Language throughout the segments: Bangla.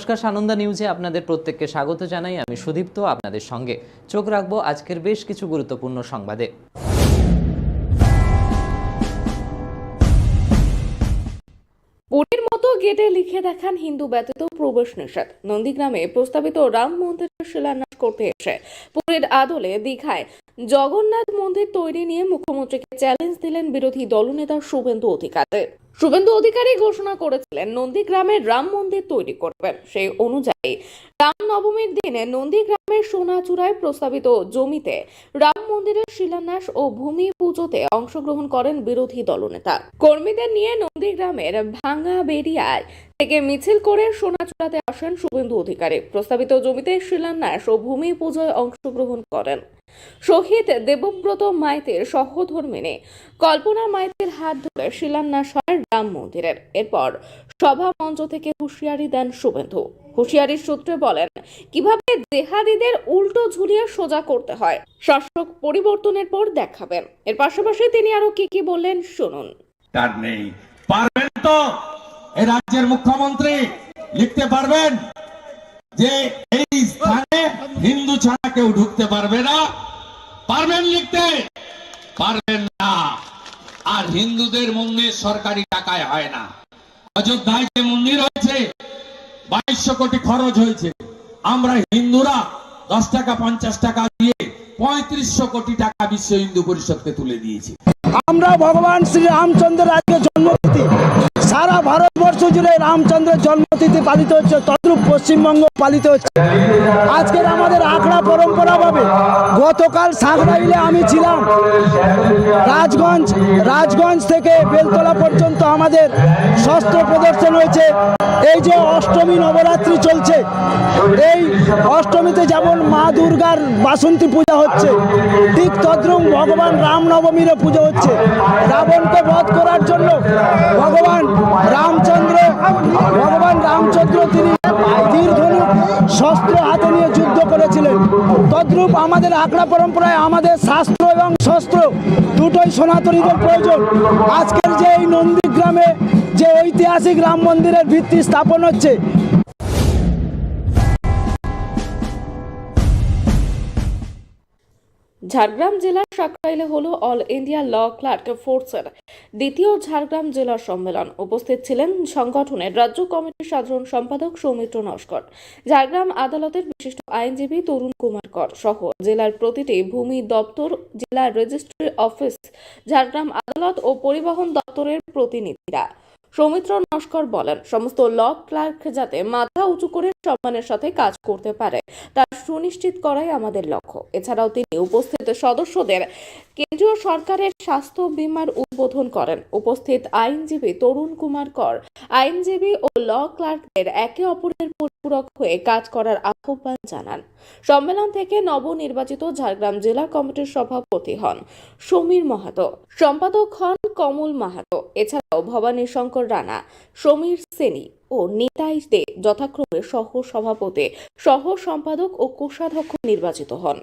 নমস্কার, সানন্দা নিউজে আপনাদের প্রত্যেককে স্বাগত জানাই। আমি সুদীপ্ত, আপনাদের সঙ্গে। চোখ রাখব আজকের বেশ কিছু গুরুত্বপূর্ণ সংবাদে। মতো গেটে লিখে দেখান হিন্দু ব্যতীত প্রবেশ নিষেধ। নন্দীগ্রামে প্রস্তাবিত রাম মন্দিরের শিলান্যাস করতে এসে পুরীর আদলে দীঘায় জগন্নাথ মন্দির তৈরি নিয়ে মুখ্যমন্ত্রীকে চ্যালেঞ্জ দিলেন বিরোধী দলনেতা শুভেন্দু অধিকারী। শুভেন্দু অধিকারী ঘোষণা করেছিলেন নন্দীগ্রামে রাম মন্দির তৈরি করবেন। সেই অনুযায়ী রাম নবমীর দিনে নন্দীগ্রামের সোনাচূড়ায় প্রস্তাবিত জমিতে রাম মন্দিরের শিলান্যাস ও ভূমি পুজোতে অংশগ্রহণ করেন বিরোধী দলনেতা। কর্মীদের নিয়ে নন্দীগ্রামের ভাঙা বেরিয়ায় থেকে মিছিল করে সোনাচূড়াতে আসেন শুভেন্দু অধিকারী। প্রস্তাবিত জমিতে শিলান্যাস ও ভূমি পুজোয় অংশগ্রহণ করেন। শহীদ দেবব্রত মাইতের সহধর্মিনী কল্পনা মাইতের হাত ধরে শিলান্যাস হয় রাম মন্দিরের। এরপর সভা মঞ্চ থেকে হুঁশিয়ারি দেন শুভেন্দু। হুঁশিয়ারির সূত্রে বলেন, কীভাবে জেহাদিদের উল্টো ঝুলিয়ে সোজা করতে হয়, শাসক পরিবর্তনের পর দেখাবেন। এর পাশাপাশি তিনি আরও কি কি বললেন শুনুন। তার নেই। পারবেন তো? এই রাজ্যের মুখ্যমন্ত্রী লিখতে পারবেন? যে এই স্থানে হিন্দু ছাড়া কেউ ঢুকতে পারবে না। পারবেন লিখতে? পারবেন না। আর হিন্দুদের মন্দির সরকারি টাকায় হয় না। অযোধ্যায় যে মন্দির হয়েছে বাইশশো কোটি খরচ হয়েছে। আমরা হিন্দুরা দশ টাকা, পঞ্চাশ টাকা দিয়ে পঁয়ত্রিশশো কোটি টাকা বিশ্ব হিন্দু পরিষদকে তুলে দিয়েছি। আমরা ভগবান শ্রী রামচন্দ্রের আজকে জন্মতিথি। সারা ভারতবর্ষ জুড়ে রামচন্দ্রের জন্মতিথি পালিত হচ্ছে। পশ্চিমবঙ্গ পালিত হচ্ছে। আজকের আমাদের আখড়া পরম্পরাভাবে গতকাল সাঁকরাইলে আমি ছিলাম। রাজগঞ্জ রাজগঞ্জ থেকে বেলতলা পর্যন্ত আমাদের শস্ত্র প্রদর্শন হয়েছে। এই যে অষ্টমী নবরাত্রি চলছে, এই অষ্টমীতে যেমন মা দুর্গার বাসন্তী পূজা হচ্ছে, ঠিক তদ্রুম ভগবান রামনবমীরও পুজো হচ্ছে। রাবণকে বধ করার জন্য ভগবান রামচন্দ্র ভগবান রামচন্দ্র তিনি তীর শস্ত্র হাতে নিয়ে যুদ্ধ করেছিলেন। তদ্রূপ আমাদের আখড়া পরম্পরায় আমাদের শাস্ত্র এবং শস্ত্র দুটোই সনাতনীদের প্রয়োজন। আজকের যে এই নন্দীগ্রামে যে ঐতিহাসিক রাম মন্দিরের ভিত্তি স্থাপন হচ্ছে ঝাড়গ্রাম জেলার সাকরাইলে হলো অল ইন্ডিয়া ল ক্লার্ক ফোর্সের দ্বিতীয় ঝাড়গ্রাম জেলা সম্মেলন। উপস্থিত ছিলেন সংগঠনের রাজ্য কমিটির সাধারণ সম্পাদক সৌমিত্র নস্কর, ঝাড়গ্রাম আদালতের বিশিষ্ট আইনজীবী তরুণ কুমার কর সহ জেলার প্রতিটি ভূমি দপ্তর জেলার রেজিস্ট্রি অফিস, ঝাড়গ্রাম আদালত ও পরিবহন দপ্তরের প্রতিনিধিরা। সৌমিত্র নস্কর বলেন, সমস্ত ল ক্লার্ক যাতে মাথা উঁচু করে সম্মানের সাথে কাজ করতে পারে, তা সুনিশ্চিত করাই আমাদের লক্ষ্য। এছাড়াও তিনি উপস্থিত সদস্যদের কেন্দ্রীয় সরকারের স্বাস্থ্য বিমার উদ্বোধন করেন। উপস্থিত আইনজীবী তরুণ কুমার কর আইনজীবী ও ল ক্লার্কদের একে অপরের পরিপূরক হয়ে কাজ করার আহ্বান জানান। সম্মেলন থেকে নবনির্বাচিত ঝাড়গ্রাম জেলা কমিটির সভাপতি হন সমীর মাহাতো, সম্পাদক হন কমল মাহাতো, এছাড়াও ভবানী শঙ্কর রানা, সমীর সেনী ও নিতাই দে যথাক্রমে সহ সভাপতি সহ সম্পাদক ও কোষাধ্যক্ষ নির্বাচিত হন।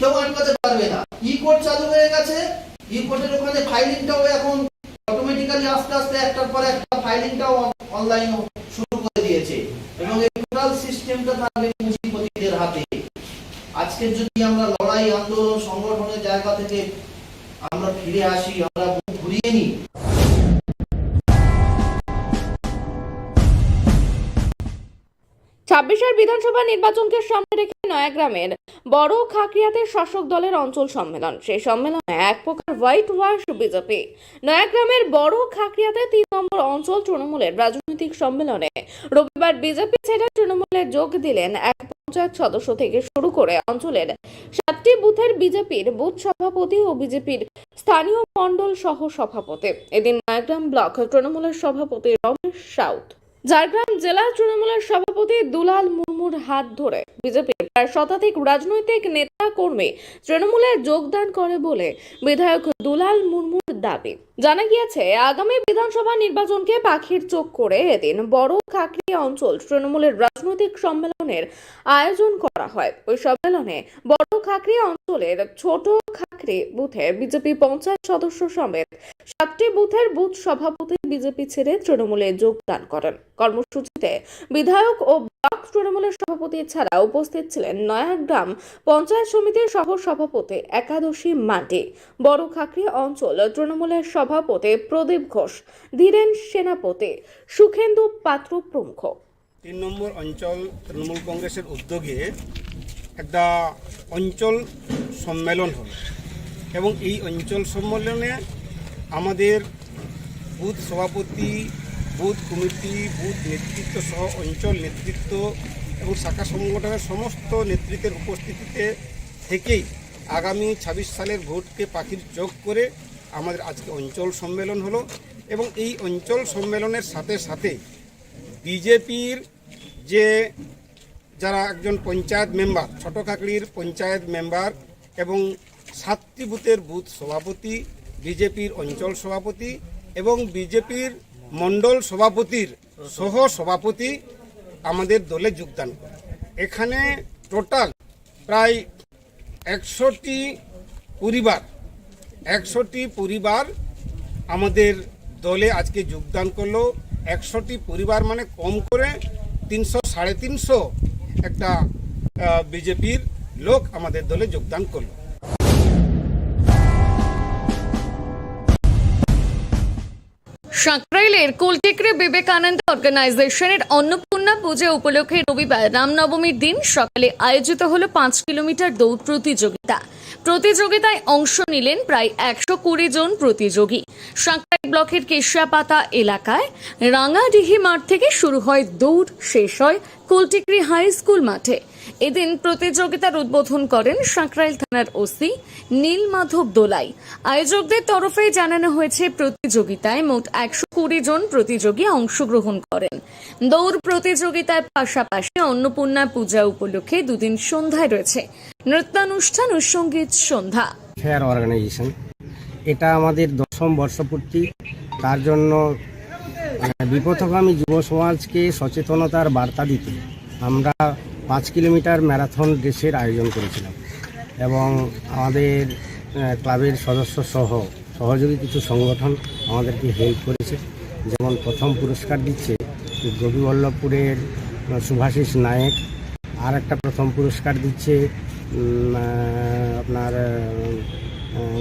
কেউ আটকাতে পারবে না। ই কোড চালু হয়ে গেছে। ই কোডের ওখানে ফাইলিংটাও এখন অটোমেটিক্যালি আস্তে আস্তে একটার পর একটা ফাইলিংটাও অনলাইন শুরু করে দিয়েছে। এবং এই সিস্টেমটা থাকবে মুসিপতিদের হাতে। আজকে যদি আমরা লড়াই, আন্দোলন, সংগঠনের জায়গা থেকে আমরা ফিরে আসি, আমরা ঘুরিয়ে নিই ছাব্বিশের বিধানসভা নির্বাচনকে সামনে রেখে নয়াগ্রামের বড় খাকরিয়াতে শাসক দলের অঞ্চল সম্মেলন। সেই সম্মেলনে এক প্রকার হোয়াইট ওয়াশ বিজেপি। নয়াগ্রামের বড় খাকরিয়াতে তিন নম্বর অঞ্চল তৃণমূলের রাজনৈতিক সম্মেলনে রবিবার বিজেপি ছেড়ে তৃণমূলে যোগ দিলেন এক পঞ্চায়েত সদস্য থেকে শুরু করে অঞ্চলের সাতটি বুথের বিজেপির বুথ সভাপতি ও বিজেপির স্থানীয় মণ্ডল সহ সভাপতি। এদিন নয়াগ্রাম ব্লক তৃণমূলের সভাপতি রমেশ সাউথ। ঝাড়গ্রাম জেলা তৃণমূলের সভাপতি দুলাল মুর্মুর হাত ধরে বিজেপির প্রায় শতাধিক রাজনৈতিক নেতা কর্মী তৃণমূলে যোগদান করে বলে বিধায়ক দুলাল মুর্মুর দাবি। জানা গিয়েছে, আগামী বিধানসভা নির্বাচনকে পাখির চোখ করে এদিন বড় খাকরি অঞ্চল তৃণমূলের রাজনৈতিক সম্মেলনের আয়োজন করা হয়। ওই সম্মেলনে বড় খাকরি অঞ্চলের ছোট খাকরি বুথে বিজেপি পঞ্চায়েত সদস্য সমেত সাতটি বুথের বুথ সভাপতি বিজেপি ছেড়ে তৃণমূলে যোগদান করেন। কর্মসূচিতে বিধায়ক ব্লক তৃণমূলের সভাপতি ছাড়া উপস্থিত ছিলেন নয়াগ্রাম পঞ্চায়েত সমিতির সহ সভাপতি একাদশী মান্ডি। বড় খাকরি অঞ্চল তৃণমূলের সভাপতি প্রদীপ ঘোষ। ধীরেন সেনাপতি সুখেন্দু পাত্র প্রমুখ। তিন নম্বর অঞ্চল তৃণমূল কংগ্রেসের উদ্যোগে একটা অঞ্চল সম্মেলন হলো এবং এই অঞ্চল সম্মেলনে আমাদের বুথ সভাপতি বুথ কমিটি, বুথ নেতৃত্ব সহ অঞ্চল নেতৃত্ব এবং শাখা সংগঠনের সমস্ত নেতৃত্বের উপস্থিতিতে থেকেই আগামী ছাব্বিশ সালের ভোটকে পাখির চোখ করে আমাদের আজকে অঞ্চল সম্মেলন হলো এবং এই অঞ্চল সম্মেলনের সাথে সাথে বিজেপির যে যারা একজন পঞ্চায়েত মেম্বার ছোট কাকড়ির পঞ্চায়েত মেম্বার এবং সাতটি বুথের বুথ সভাপতি, বিজেপির অঞ্চল সভাপতি এবং বিজেপির মণ্ডল সভাপতির সহ সভাপতি আমাদের দলে যোগদান করে। এখানে টোটাল প্রায় একশোটি পরিবার একশোটি পরিবার আমাদের দলে আজকে যোগদান করল। একশোটি পরিবার মানে কম করে তিনশো, সাড়ে তিনশো একটা বিজেপির লোক আমাদের দলে যোগদান করল। সাঁকরাইলের কুলটিকরে বিবেকানন্দ অর্গানাইজেশনের অন্নপূর্ণা পূজা উপলক্ষে রবিবার রামনবমীর দিন সকালে আয়োজিত হলো পাঁচ কিলোমিটার দৌড় প্রতিযোগিতা। প্রতিযোগিতায় অংশ নিলেন প্রায় একশো কুড়ি জন প্রতিযোগী। সাঁকরাইল ব্লকের কেশিয়াপাতা এলাকায় রাঙাডিহি মাঠ থেকে শুরু হয় দৌড়, শেষ হয় কুলটিকরি হাই স্কুল মাঠে। এদিন প্রতিযোগিতার উদ্বোধন করেন সাঁকরাইল থানার ওসি নীল মাধব দোলাই। আয়োজকদের তরফে জানানো হয়েছে, প্রতিযোগিতায় মোট একশো কুড়ি জন প্রতিযোগী অংশগ্রহণ করেন। দৌড় প্রতিযোগিতার পাশাপাশি অন্নপূর্ণা পূজা উপলক্ষে দুদিন সন্ধ্যায় রয়েছে। নৃত্যানুষ্ঠান ও সংগীত সন্ধ্যা। ফেয়ার অর্গানাইজেশন এটা আমাদের দশম বর্ষপূর্তি। তার জন্য বিপথগামী যুব সমাজকে সচেতনতার বার্তা দিতে। আমরা পাঁচ কিলোমিটার ম্যারাথন রেসের আয়োজন করেছিলাম এবং আমাদের ক্লাবের সদস্য সহ সহযোগী কিছু সংগঠন আমাদেরকে হেল্প করেছে। যেমন প্রথম পুরস্কার দিচ্ছে গোপীবল্লভপুরের সুভাষিস নায়েক। আর একটা প্রথম পুরস্কার দিচ্ছে আপনার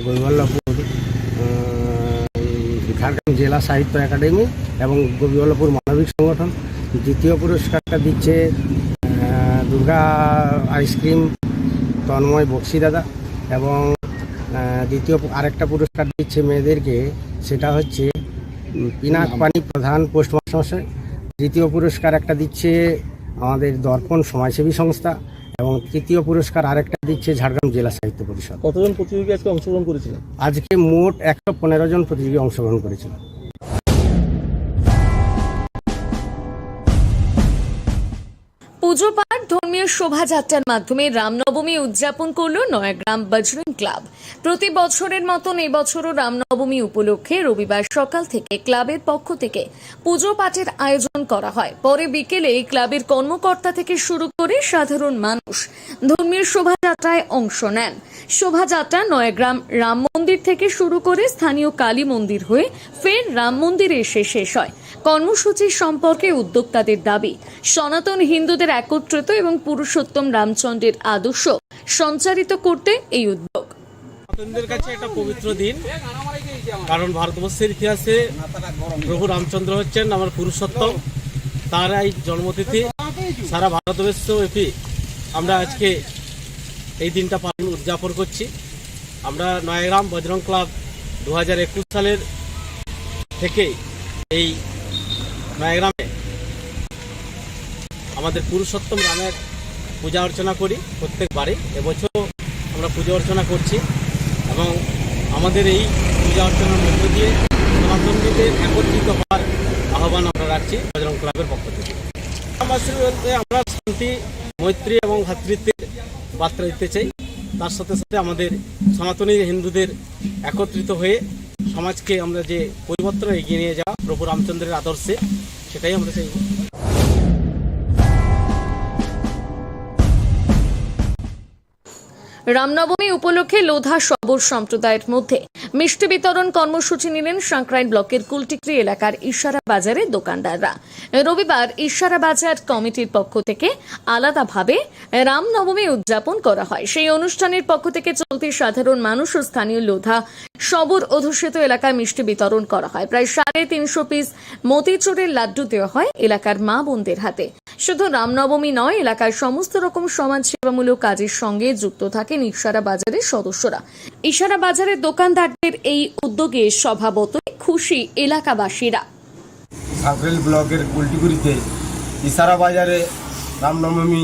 গোবিবল্লভপুর ঝাড়গ্রাম জেলা সাহিত্য একাডেমি এবং গোবিবল্লভপুর মানবিক সংগঠন দ্বিতীয় পুরস্কারটা দিচ্ছে দুর্গা আইসক্রিম তন্ময় বক্সি দাদা এবং দ্বিতীয় আরেকটা পুরস্কার দিচ্ছে মেয়েদেরকে, সেটা হচ্ছে পিনাক পানি প্রধান পোস্টমাস্টার। দ্বিতীয় পুরস্কার একটা দিচ্ছে আমাদের দর্পণ সমাজসেবী সংস্থা। এবং তৃতীয় পুরস্কার আরেকটা দিচ্ছে ঝাড়গ্রাম জেলা সাহিত্য পরিষদ। কতজন প্রতিযোগী আজকে অংশগ্রহণ করেছিলেন? আজকে মোট একশো পনেরো জন প্রতিযোগী অংশগ্রহণ করেছিল। পুজো পাঠ ধর্মীয় শোভাযাত্রার মাধ্যমে রামনবমী উদযাপন করল নয়াগ্রাম বজরং ক্লাব। প্রতি বছরের মতন এবছরও রামনবমী উপলক্ষে রবিবার সকাল থেকে ক্লাবের পক্ষ থেকে পুজো পাঠের আয়োজন করা হয়। পরে বিকেলে ক্লাবের কর্মকর্তা থেকে শুরু করে সাধারণ মানুষ ধর্মীয় শোভাযাত্রায় অংশ নেন। শোভাযাত্রা নয়াগ্রাম রাম মন্দির থেকে শুরু করে স্থানীয় কালী মন্দির হয়ে ফের রাম মন্দিরে এসে শেষ হয়। কর্মসূচি সম্পর্কে উদ্যোক্তাদের দাবি, সনাতন হিন্দুদের একত্রিত এবং পুরুষোত্তম রামচন্দ্রের আদর্শ সঞ্চারিত করতে এই উদ্যোগ। সনাতনদের কাছে একটা পবিত্র দিন, কারণ ভারতবর্ষের ইতিহাসে প্রভু রামচন্দ্র হচ্ছেন আমার পুরুষোত্তম। তার এই জন্মতিথি সারা ভারতবর্ষ ব্যাপী আমরা আজকে এই দিনটা পালন, উদযাপন করছি। আমরা নয়াগ্রাম বজরং ক্লাব দু হাজার একুশ সালের থেকে এই নয়াগ্রামে আমাদের পুরুষোত্তম রামের পূজা অর্চনা করি প্রত্যেকবারে এবছরও আমরা পূজা অর্চনা করছি এবং আমাদের এই পূজা অর্চনার মধ্য দিয়ে সনাতনীদের একত্রিত হওয়ার আহ্বান আমরা রাখছি বজরং ক্লাবের পক্ষ থেকে। গ্রামবাসী বলতে আমরা শান্তি, মৈত্রী এবং ভ্রাতৃত্বের বার্তা দিতে চাই। তার সাথে সাথে আমাদের সনাতনী হিন্দুদের একত্রিত হয়ে সমাজকে আমরা যে পরিবর্তন এগিয়ে নিয়ে যাওয়া প্রভু রামচন্দ্রের আদর্শে সেটাই আমরা চাইব। রামনবমী উপলক্ষে লোধা সবর সম্প্রদায়ের মধ্যে মিষ্টি বিতরণ কর্মসূচি নিলেন সাঁকরাইল ব্লকের কুলটিকরি এলাকার ইশারা বাজারের দোকানদাররা। রবিবার ইশারা বাজার কমিটির পক্ষ থেকে আলাদাভাবে রামনবমী উদযাপন করা হয়। সেই অনুষ্ঠানের পক্ষ থেকে চলতি সাধারণ মানুষ ও স্থানীয় লোধা সবর অধ্যুষিত এলাকায় মিষ্টি বিতরণ করা হয়। প্রায় সাড়ে তিনশো পিস মতিচুরের লাড্ডু দেওয়া হয় এলাকার মা বোনদের হাতে। শুধু রামনবমী নয়, এলাকার সমস্ত রকম সমাজ সেবামূলক কাজের সঙ্গে যুক্ত থাকেন ইশারা বাজারের সদস্যরা। ইশারা বাজারের দোকানদারদের এই উদ্যোগে স্বভাবতই খুশি এলাকাবাসীরা। সাঁকরেল ব্লকের কুলটিগুড়িতে ইশারা বাজারে রামনবমী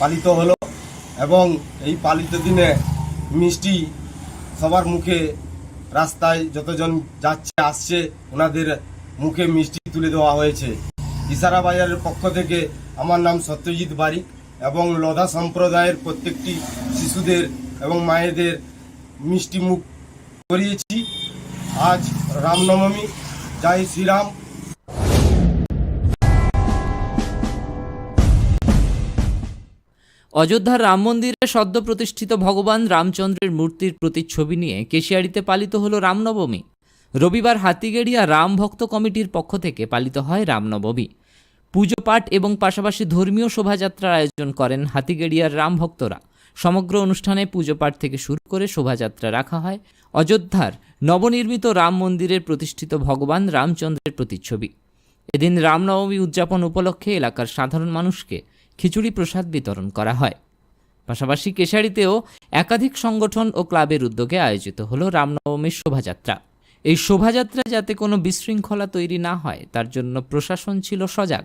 পালিত হলো এবং এই পালিত দিনে মিষ্টি সবার মুখে রাস্তায় যতজন যাচ্ছে, আসছে, ওনাদের মুখে মিষ্টি তুলে দেওয়া হয়েছে। ইশারা বাজারের পক্ষ থেকে আমার নাম সত্যজিৎ বারিক এবং লদা সম্প্রদায়ের প্রত্যেকটি শিশুদের এবং মায়েদের মিষ্টি মুখ করিয়েছি। আজ রামনবমী। জয় শ্রীরাম। অযোধ্যার রাম মন্দিরে সদ্য প্রতিষ্ঠিত ভগবান রামচন্দ্রের মূর্তির প্রতিচ্ছবি নিয়ে কেশিয়াড়িতে পালিত হল রামনবমী। রবিবার হাতিগেড়িয়া রাম ভক্ত কমিটির পক্ষ থেকে পালিত হয় রামনবমী। পুজো পাঠ এবং পাশাপাশি ধর্মীয় শোভাযাত্রার আয়োজন করেন হাতিগেড়িয়ার রাম ভক্তরা। সমগ্র অনুষ্ঠানে পুজো পাঠ থেকে শুরু করে শোভাযাত্রা রাখা হয়। অযোধ্যার নবনির্মিত রাম মন্দিরের প্রতিষ্ঠিত ভগবান রামচন্দ্রের প্রতিচ্ছবি। এদিন রামনবমী উদযাপন উপলক্ষে এলাকার সাধারণ মানুষকে খিচুড়ি প্রসাদ বিতরণ করা হয়। পাশাপাশি কেশারিতেও একাধিক সংগঠন ও ক্লাবের উদ্যোগে আয়োজিত হল রামনবমীর শোভাযাত্রা। এই শোভাযাত্রা যাতে কোনো বিশৃঙ্খলা তৈরি না হয়, তার জন্য প্রশাসন ছিল সজাগ।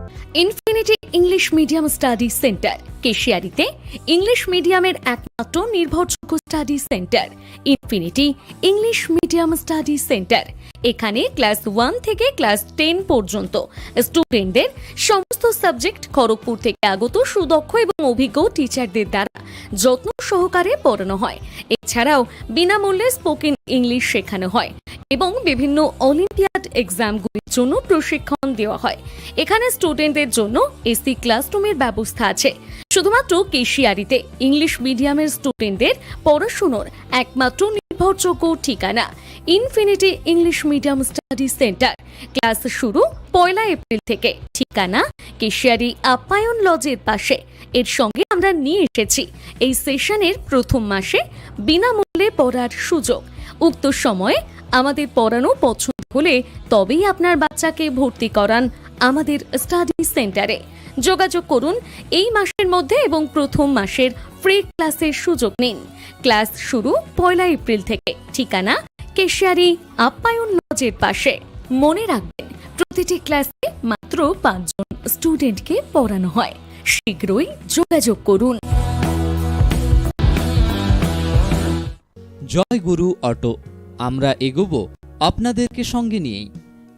Infinity English medium study centre কেশিয়ারিতে English মিডিয়ামের একমাত্র নির্ভরযোগ্য study centre infinity English medium study centre এখানে ক্লাস ওয়ান থেকে ক্লাস টেন পর্যন্ত। স্টুডেন্টদের সমস্ত সাবজেক্ট খড়গপুর থেকে আগত, সুদক্ষ এবং অভিজ্ঞ টিচারদের দ্বারা যত্ন সহকারে পড়ানো হয়। এছাড়াও বিনামূল্যে স্পোকেন ইংলিশ শেখানো হয় এবং বিভিন্ন অলিম্পিয়াড এক্সামগুলির জন্য প্রশিক্ষণ দেওয়া হয়। এখানে স্টুডেন্টদের জন্য এসি ক্লাসরুমের ব্যবস্থা আছে। শুধুমাত্র কেশিয়ারিতে ইংলিশ মিডিয়ামের স্টুডেন্টদের পড়াশুনোর একমাত্র নির্ভরযোগ্য ঠিকানা infinity English medium study centre class শুরু পয়লা এপ্রিল থেকে। ঠিকানা, কেশিয়ারি আপ্যায়ন লজের পাশে। এর সঙ্গে আমরা নিয়ে এসেছি। এই সেশনের প্রথম মাসে বিনামূল্যে পড়ার সুযোগ। উক্ত সময়ে আমাদের পড়ানো পছন্দ হলে তবেই আপনার বাচ্চাকে ভর্তি করান আমাদের স্টাডি সেন্টারে। যোগাযোগ করুন এই মাসের মধ্যে এবং প্রথম মাসের ফ্রি ক্লাসের সুযোগ নিন। ক্লাস শুরু পয়লা এপ্রিল থেকে। ঠিকানা কেশিয়ারি আপ্যায়ন লজের পাশে। মনে রাখবেন, প্রতিটি ক্লাসে মাত্র পাঁচজন স্টুডেন্টকে পড়ানো হয়। শীঘ্রই যোগাযোগ করুন। জয় গুরু অটো, আমরা এগোবো আপনাদেরকে সঙ্গে নিয়েই।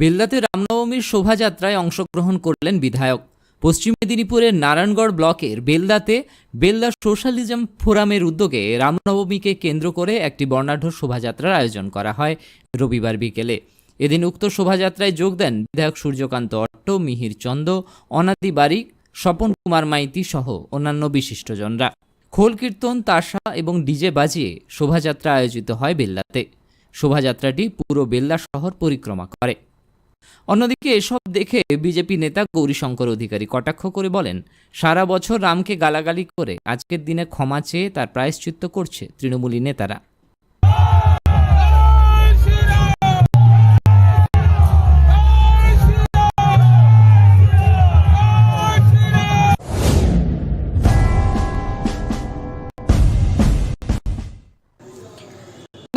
বেলদাতে রামনবমীর শোভাযাত্রায় অংশগ্রহণ করলেন বিধায়ক। পশ্চিম মেদিনীপুরের নারায়ণগড় ব্লকের বেলদাতে বেলদা সোশ্যালিজম ফোরামের উদ্যোগে রামনবমীকে কেন্দ্র করে একটি বর্ণাঢ্য শোভাযাত্রার আয়োজন করা হয় রবিবার বিকেলে। এদিন উক্ত শোভাযাত্রায় যোগ দেন বিধায়ক সূর্যকান্ত অট্ট, মিহির চন্দ, অনাদি বারিক, স্বপন কুমার মাইতি সহ অন্যান্য বিশিষ্টজনরা। খোল কীর্তন, তাসা এবং ডিজে বাজিয়ে শোভাযাত্রা আয়োজিত হয় বেল্লাতে। শোভাযাত্রাটি পুরো বেল্লা শহর পরিক্রমা করে। অন্যদিকে এসব দেখে বিজেপি নেতা গৌরীশঙ্কর অধিকারী কটাক্ষ করে বলেন, সারা বছর রামকে গালাগালি করে আজকের দিনে ক্ষমা চেয়ে তার প্রায়শ্চিত্ত করছে তৃণমূলী নেতারা।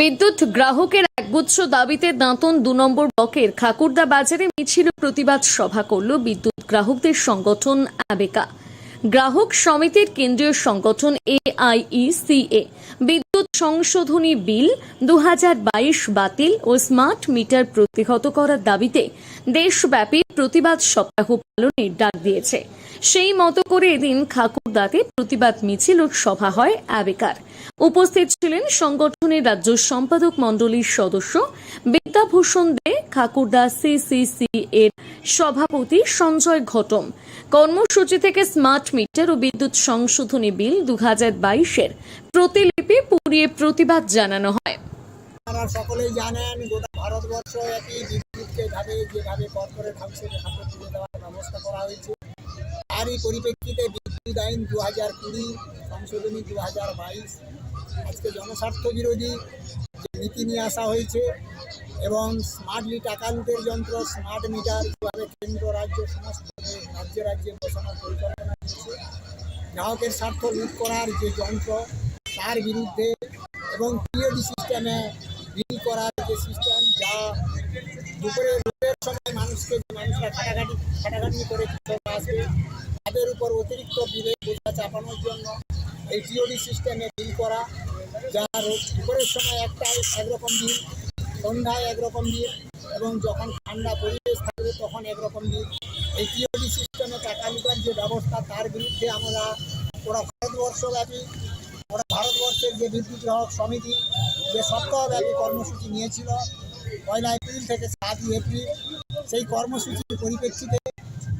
বিদ্যুৎ গ্রাহকের একগুচ্ছ দাবিতে দাঁতন দু নম্বর ব্লকের খাকুরদা বাজারে মিছিল প্রতিবাদ সভা করল বিদ্যুৎ গ্রাহকদের সংগঠন আবেকা গ্রাহক সমিতির কেন্দ্রীয় সংগঠন এআইইসিএ। বিদ্যুৎ সংশোধনী বিল দু হাজার বাইশ বাতিল ও স্মার্ট মিটার প্রতিহত করার দাবিতে দেশব্যাপী প্রতিবাদ সপ্তাহ পালনের ডাক দিয়েছে। সেই মতো করে এদিন খাকুরদাতে প্রতিবাদ মিছিল ও সভা হয় আবেকার উপস্থিত ছিলেন সংগঠনের রাজ্য সম্পাদক মণ্ডলীর সদস্য বিদ্যাভূষণ দে খাকুরদা সিসিসি এর সভাপতি সঞ্জয় ঘটম। কর্মসূচি থেকে স্মার্ট মিটার ও বিদ্যুৎ সংশোধনী বিল দু হাজার বাইশের প্রতিলিপি পুড়িয়ে প্রতিবাদ জানানো হয়। আপনারা সকলেই জানেন, গোটা ভারতবর্ষ একই বিদ্যুৎকে ভাবে যেভাবে কর্পোরেট হাউসের হাতে তুলে দেওয়ার ব্যবস্থা করা হয়েছে। তারই পরিপ্রেক্ষিতে বিদ্যুৎ আইন দু হাজার কুড়ি, সংশোধনী দু হাজার বাইশ, আজকে জনস্বার্থ বিরোধী যে নীতি নিয়ে আসা হয়েছে এবং স্মার্টলি টাকা লুটের যন্ত্র স্মার্ট মিটার যেভাবে কেন্দ্র, রাজ্য, সমস্ত রাজ্যে রাজ্যে বসানোর পরিকল্পনা নিয়েছে গ্রাহকের স্বার্থ লুট করার যে যন্ত্র, তার বিরুদ্ধে এবং পিওডি সিস্টেমে বিল করার যে সিস্টেম যা দুপুরে রোদের সময় মানুষকে যে মানুষরা খাটাখাটি খাটাখাটি করে কৃষক আসবে, তাদের উপর অতিরিক্ত বিলে বোঝা চাপানোর জন্য এই টিওডি সিস্টেমে বিল করা, যা দুপুরের সময় একটা একরকম বিল সন্ধ্যায় একরকম বিল এবং যখন ঠান্ডা পরিবেশ থাকবে তখন একরকম বিল এই টিওডি সিস্টেমে টাকা লুটার যে ব্যবস্থা, তার বিরুদ্ধে আমরা ওরা ভারতবর্ষব্যাপী ভারতবর্ষের যে বিদ্যুৎ গ্রাহক সমিতি, যে সপ্তাহব্যাপী কর্মসূচি নিয়েছিল, পয়লা এপ্রিল থেকে সাতই এপ্রিল, সেই কর্মসূচির পরিপ্রেক্ষিতে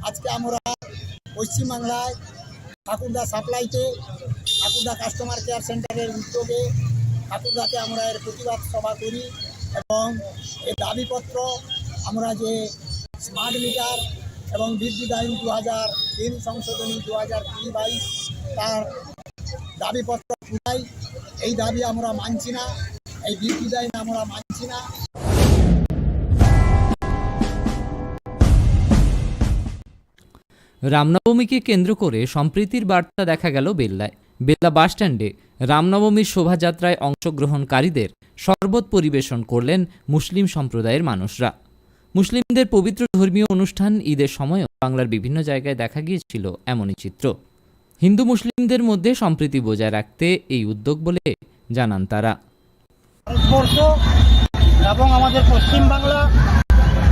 আজকে আমরা পশ্চিমবাংলায় ঠাকুরদা সাপ্লাইতে, ঠাকুরদা কাস্টমার কেয়ার সেন্টারের উদ্যোগে ঠাকুরদাতে আমরা এর প্রতিবাদ সভা করি এবং এর দাবিপত্র আমরা যে স্মার্ট মিটার এবং বিদ্যুৎ আইন দু হাজার তিন সংশোধনী দু হাজার কুড়ি বাইশ তার দাবিপত্র পুরাই এই দাবি আমরা মানছি না। এই বিদ্যুৎ আইন আমরা মানছি না। রামনবমীকে কেন্দ্র করে সম্প্রীতির বার্তা দেখা গেল বেল্লায়। বেল্লা বাসস্ট্যান্ডে রামনবমীর শোভাযাত্রায় অংশগ্রহণকারীদের শরবত পরিবেশন করলেন মুসলিম সম্প্রদায়ের মানুষরা। মুসলিমদের পবিত্র ধর্মীয় অনুষ্ঠান ঈদের সময়ও বাংলার বিভিন্ন জায়গায় দেখা গিয়েছিল এমনই চিত্র। হিন্দু মুসলিমদের মধ্যে সম্প্রীতি বজায় রাখতে এই উদ্যোগ বলে জানান তারা। ভারতবর্ষ এবং আমাদের পশ্চিমবাংলা,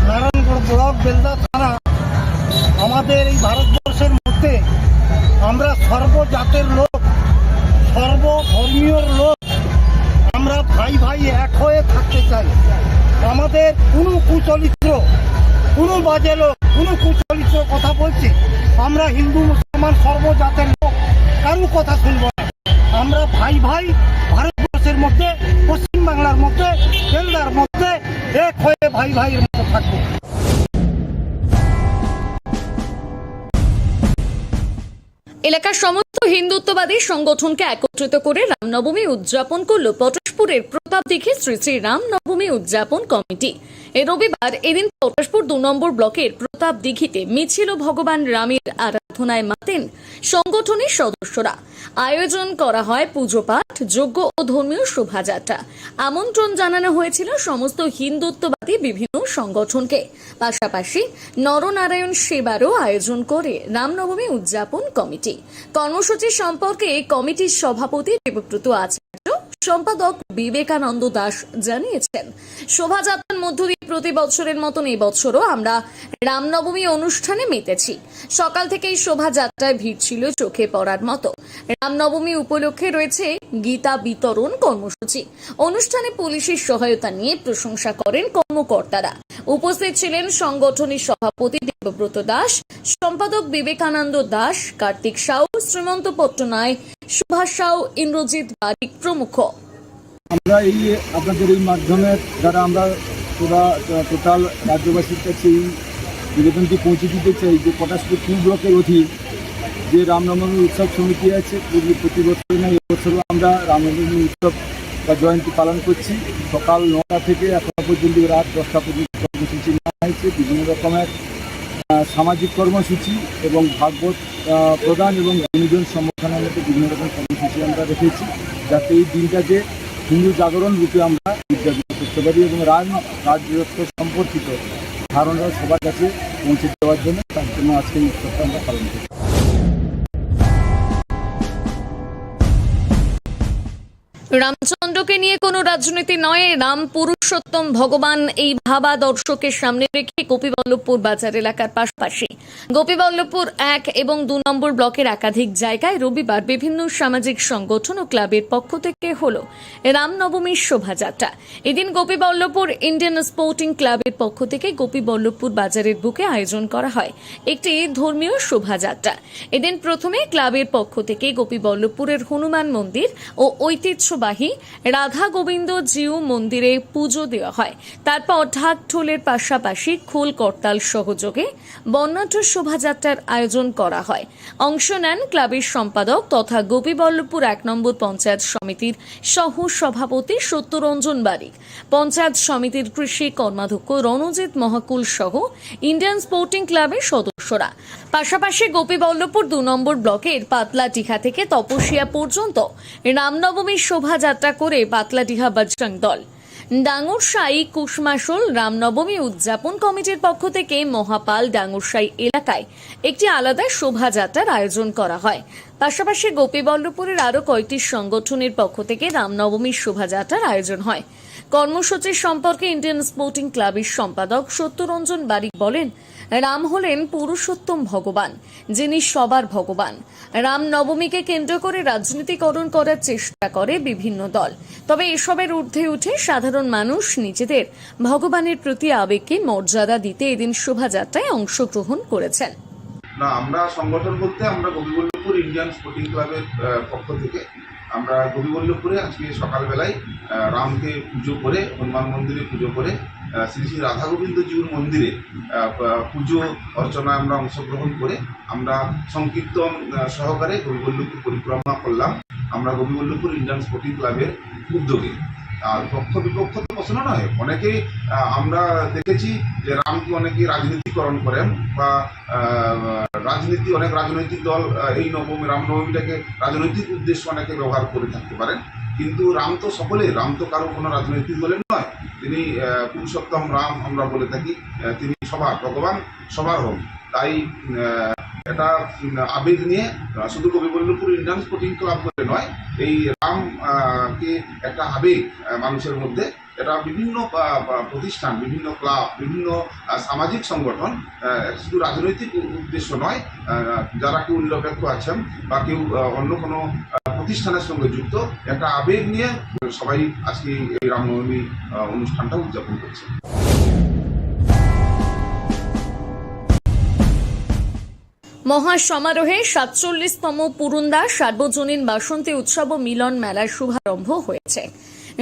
নারায়ণগড় ব্লক, বেলদা থানা, আমাদের এই ভারতবর্ষের মধ্যে আমরা সর্বজাতের লোক, সর্বধর্মীয় লোক, আমরা ভাই ভাই এক হয়ে থাকতে চাই। আমাদের কোনো কুচরিত্র কোনো বাজে লোক, কোনো কুচরিত্র কথা বলছে। আমরা হিন্দু মুসলমান সর্বজাতের লোক, কারও কথা শুনব না। আমরা ভাই ভাই ভারতবর্ষের মধ্যে পশ্চিমবাংলার মধ্যে বেলদার মধ্যে এক হয়ে ভাই ভাইয়ের মতো থাকব। এলাকার সমস্ত হিন্দুত্ববাদী সংগঠনকে একত্রিত করে রামনবমী উদযাপন করল পটাশপুরের প্রতাপ দিঘি শ্রী শ্রী রামনবমী উদযাপন কমিটি। রবিবার এদিন পটাশপুর দু নম্বর ব্লকের প্রতাপ দিঘিতে মিছিল ভগবান রামের আরাধনায় মাতেন সংগঠনের সদস্যরা। আয়োজন করা হয় পুজো পাঠ, যজ্ঞ ও ধর্মীয় শোভাযাত্রা। আমন্ত্রণ জানানো হয়েছিল সমস্ত হিন্দুত্ববাদী বিভিন্ন সংগঠনকে। পাশাপাশি নরনারায়ণ সেবারও আয়োজন করে রামনবমী উদযাপন কমিটি। কর্মসূচি সম্পর্কে কমিটির সভাপতি দেবব্রত আচার্য, সম্পাদক বিবেকানন্দ দাস জানিয়েছেন। শোভাযাত্রার মধ্য দিয়ে প্রতি বছরের মতন এই বছরও আমরা রামনবমী অনুষ্ঠানে মেতেছি। সকাল থেকেই শোভাযাত্রায় ভিড় ছিল চোখে পড়ার মতো। রামনবমী উপলক্ষে রয়েছে গীতা বিতরণ কর্মসূচি। অনুষ্ঠানে পুলিশের সহায়তা নিয়ে প্রশংসা করেন কর্মকর্তারা। উপস্থিত ছিলেন সংগঠনের সভাপতি দেবব্রত দাস, সম্পাদক বিবেকানন্দ দাস, কার্তিক সাউ, শ্রীমন্ত পট্টনায়, সুভাষ সাউ, ইন্দ্রজিৎ বারিক প্রমুখ। আমরা এই আপনাদের এই মাধ্যমে দ্বারা আমরা পুরা টোটাল রাজ্যবাসীর কাছে এই নিবেদনটি পৌঁছে দিতে চাই যে পটাশপুর টু ব্লকের অধীন যে রামনবমী উৎসব সমিতি আছে প্রতি বছর না, এবছরও আমরা রামনবমী উৎসব বা জয়ন্তী পালন করছি। সকাল নটা থেকে এখনও পর্যন্ত রাত দশটা পর্যন্ত কর্মসূচি নেওয়া হয়েছে। বিভিন্ন রকমের সামাজিক কর্মসূচি এবং ভাগবত প্রদান এবং গুণীজন সম্বোধনের মতো বিভিন্ন রকম কর্মসূচি আমরা রেখেছি। যাতে এই দিনটাকে হিন্দু জাগরণ রূপে আমরা উদযাপিত পারি এবং রাজ রাজ্যত্ব সম্পর্কিত ধারণা সবার কাছে পৌঁছে দেওয়ার জন্য তার জন্য আজকে উৎসবটা আমরা পালন করি রামচন্দ্রকে নিয়ে কোনো রাজনীতি নয়। রাম পুরুষোত্তম ভগবান এই ভাবা দর্শকের সামনে রেখে গোপীবল্লভপুর বাজার এলাকার পাশাপাশি। গোপীবল্লভপুর এক এবং দু নম্বর ব্লকের একাধিক জায়গায় রবিবার বিভিন্ন সামাজিক সংগঠন ও ক্লাবের পক্ষ থেকে হল রামনবমীর শোভাযাত্রা। এদিন গোপীবল্লভপুর ইন্ডিয়ান স্পোর্টিং ক্লাবের পক্ষ থেকে গোপীবল্লভপুর বাজারের বুকে আয়োজন করা হয় একটি ধর্মীয় শোভাযাত্রা। এদিন প্রথমে ক্লাবের পক্ষ থেকে গোপীবল্লভপুরের হনুমান মন্দির ও ঐতিহ্যবাহী রাধা গোবিন্দ জিউ মন্দিরে পুজো দেওয়া হয়। তারপর ঢাক ঢোলের পাশাপাশি খোল করতাল সহযোগে বর্ণাঢ্য শোভাযাত্রার আয়োজন করা হয়। অংশ নেন ক্লাবের সম্পাদক তথা গোপীবল্লভপুর এক নম্বর পঞ্চায়েত সমিতির সহ সভাপতি সত্যরঞ্জন বারিক। পঞ্চায়েত সমিতির কৃষি কর্মাধ্যক্ষ রণজিৎ মহাকুল সহ ইন্ডিয়ান স্পোর্টিং ক্লাবের সদস্যরা। পাশাপাশি গোপীবল্লভপুর দু নম্বর ব্লকের পাতলাটিহা থেকে তপসিয়া পর্যন্ত রামনবমীর শোভাযাত্রা করে পাতলাটিহা বজরং দল। ডাঙ্গরসাই কুশমাসল রামনবমী উদযাপন কমিটির পক্ষ থেকে মহাপাল ডাঙ্গরসাই এলাকায় একটি আলাদা শোভাযাত্রার আয়োজন করা হয়। পাশাপাশি গোপীবল্লভপুরের আরও কয়েকটি সংগঠনের পক্ষ থেকে রামনবমীর শোভাযাত্রার আয়োজন হয়। কর্মসূচির সম্পর্কে ইন্ডিয়ান স্পোর্টিং ক্লাবের সম্পাদক সত্যরঞ্জন বারিক বলেন রাম হলেন পুরুষোত্তম ভগবান, যিনি সবার ভগবান। রাম নবমীকে কেন্দ্র করে রাজনীতিকরণ করার চেষ্টা করে বিভিন্ন দল। তবে এসবের ঊর্ধ্বে উঠে সাধারণ মানুষ নিজেদের ভগবানের প্রতি আবেগকে মর্যাদা দিতে এদিন শোভাযাত্রায় অংশগ্রহণ করেছেন। না, আমরা সংগঠন বলতে আমরা গোপীবল্লভপুর ইন্ডিয়ান স্পোর্টিং ক্লাবের পক্ষ থেকে আমরা গোপীবল্লভপুরে আজকে সকালবেলায় রামকে পুজো করে, হনুমান মন্দিরে পুজো করে শ্রী শ্রী রাধা গোবিন্দ জিউর মন্দিরে পুজো অর্চনায় আমরা অংশগ্রহণ করে আমরা সংকীর্তন সহকারে গোপীবল্লভপুর পরিক্রমা করলাম। আমরা গোপীবল্লভপুর ইন্ডিয়ান স্পোর্টিং ক্লাবের উদ্যোগে। আর পক্ষ বিপক্ষ তো প্রশ্ন নয় অনেকেই আমরা দেখেছি যে রামকে অনেকে রাজনীতিকরণ করেন বা রাজনীতি, অনেক রাজনৈতিক দল এই নবমী, রামনবমীটাকে রাজনৈতিক উদ্দেশ্য অনেকে ব্যবহার করে থাকতে পারেন। কিন্তু রাম তো সকলেই রাম তো কারও কোনো রাজনৈতিক দলের নয়। তিনি পুরুষোত্তম রাম আমরা বলে থাকি তিনি সবার, ভগবান সবার হন। তাই এটা আবেগ নিয়ে শুধু কবিবল্লভপুর ইন্ডিয়ান স্পোর্টিং ক্লাব বলে নয়, এই রাম কে একটা আবেগ মানুষের মধ্যে, এটা বিভিন্ন প্রতিষ্ঠান, বিভিন্ন ক্লাব, বিভিন্ন সামাজিক সংগঠন শুধু রাজনৈতিক উদ্দেশ্য নয় যারা কেউ নিরপেক্ষ আছেন বা কেউ অন্য কোনো প্রতিষ্ঠানের সঙ্গে যুক্ত একটা আবেগ নিয়ে সবাই আজকে এই রামনবমী অনুষ্ঠানটা উদযাপন করছে। মহা সমারোহে সাতচল্লিশতম পুরুন্দা সার্বজনীন বাসন্তী উৎসব ও মিলন মেলার শুভারম্ভ হয়েছে।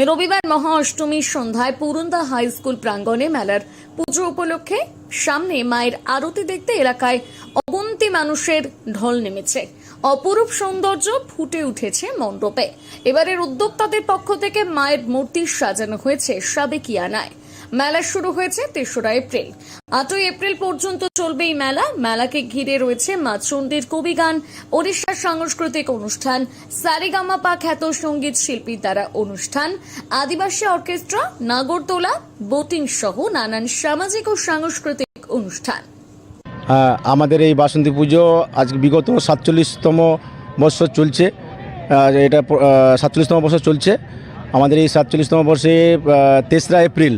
রবিবার মহা অষ্টমীর সন্ধ্যায় পুরুন্দা হাই স্কুল প্রাঙ্গণে মেলার পুজো উপলক্ষে সামনে মায়ের আরতি দেখতে এলাকায় অগন্তি মানুষের ঢল নেমেছে। অপরূপ সৌন্দর্য ফুটে উঠেছে মণ্ডপে। এবারের উদ্যোক্তাদের পক্ষ থেকে মায়ের মূর্তি সাজানো হয়েছে সাবেকিয়ানায়। মেলা শুরু হয়েছে তেসরা এপ্রিল। আটই এপ্রিল পর্যন্ত চলবে এই মেলা। মেলাকে ঘিরে রয়েছে মা চণ্ডীর কবিগান ওড়িশার সাংস্কৃতিক অনুষ্ঠান সারেগামাপা খ্যাত সংগীত শিল্পীর দ্বারা অনুষ্ঠান, আদিবাসী অর্কেস্ট্রা, নাগরদোলা, বোটিং সহ নানান সামাজিক ও সাংস্কৃতিক অনুষ্ঠান। আমাদের এই বাসন্তী পুজো আজ বিগত সাতচল্লিশতম বৎসর চলছে। এটা সাতচল্লিশতম বছর চলছে। আমাদের এই সাতচল্লিশতম বর্ষে তেসরা এপ্রিল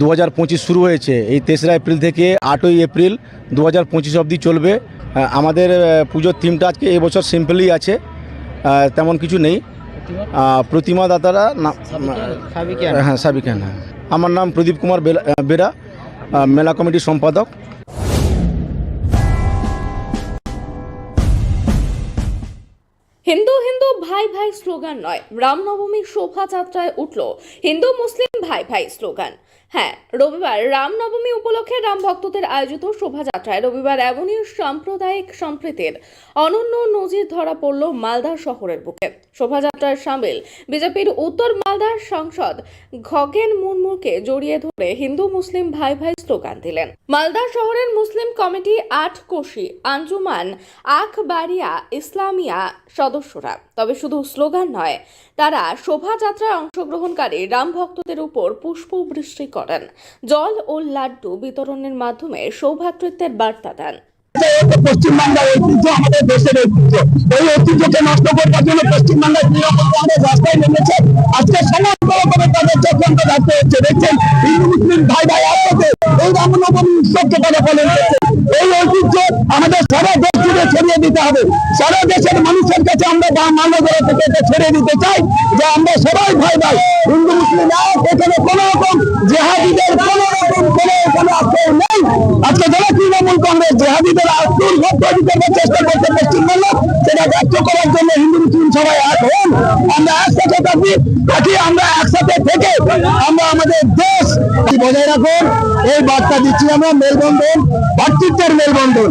দু হাজার পঁচিশ শুরু হয়েছে। এই তেসরা এপ্রিল থেকে আটই এপ্রিল দু হাজার পঁচিশ অবধি চলবে। আমাদের পুজোর থিমটা আজকে এবছর সিম্পলই আছে। তেমন কিছু নেই। প্রতিমা দাতারা হ্যাঁ সাবিকান হ্যাঁ। আমার নাম প্রদীপ কুমার বেরা মেলা কমিটির সম্পাদক। হিন্দু হিন্দু ভাই ভাই স্লোগান নয়। রামনবমীর শোভাযাত্রায় উঠল হিন্দু মুসলিম ভাই ভাই স্লোগান। হ্যাঁ রবিবার রামনবমী উপলক্ষে রাম ভক্তদের আয়োজিত শোভাযাত্রায় রবিবার এমনই সাম্প্রদায়িক সম্প্রীতির অনন্য নজির ধরা পড়ল মালদা শহরের বুকে। শোভাযাত্রায় সামিল বিজেপির উত্তর মালদার সাংসদ খগেন মুর্মুকে জড়িয়ে ধরে হিন্দু মুসলিম ভাই ভাই স্লোগান দিলেন। মালদা শহরের মুসলিম কমিটি আট কোশি আঞ্জুমান আখবাড়িয়া ইসলামিয়া সদস্যরা তবে শুধু স্লোগান নয়, তারা শোভাযাত্রায় অংশগ্রহণকারী রাম ভক্তদের উপর পুষ্পবৃষ্টি করেন। জল ও লাড্ডু বিতরণের মাধ্যমে সৌভাতৃত্বের বার্তা দেন। পশ্চিমবাংলার ঐতিহ্য, আমাদের দেশের ঐতিহ্য। এই ঐতিহ্যকে নষ্ট করবার জন্য পশ্চিমবাংলার তৃণমূল রাস্তায় নেমেছে। আজকে সমস্ত রকমের তাদের চক্রান্ত রাখতে হচ্ছে। দেখছেন, হিন্দু, মুসলিম, ভাই ভাই, একসাথে এই রামনবমী উৎসবকে তারা পালন এই ঐতিহ্য আমাদের সারা ছড়িয়ে দিতে হবে। সারা দেশের মানুষের কাছে আমরা বা মানবতা থেকে এটা ছড়িয়ে দিতে চাই যে আমরা সবাই ভাই ভাই, হিন্দু, মুসলিম এখানে কোনো রকম জেহাদিদের কোনো রকম কোনো এখানে আশ্রয় নেই। আজকে যারা তৃণমূল কংগ্রেস, জেহাদিদের আশ্রয় ভর্তি দিতে চেষ্টা করছে পশ্চিমবঙ্গ, সেটা ব্যক্ত করার জন্য হিন্দু, মুসলিম সবাই এক হন। আমরা একসাথে থাকি থাকি আমরা একসাথে থেকে আমরা আমাদের দেশ বজায় রাখুন। এই বার্তা দিচ্ছি আমরা মেলবন্ধন, ভাতৃত্বের মেলবন্ধন।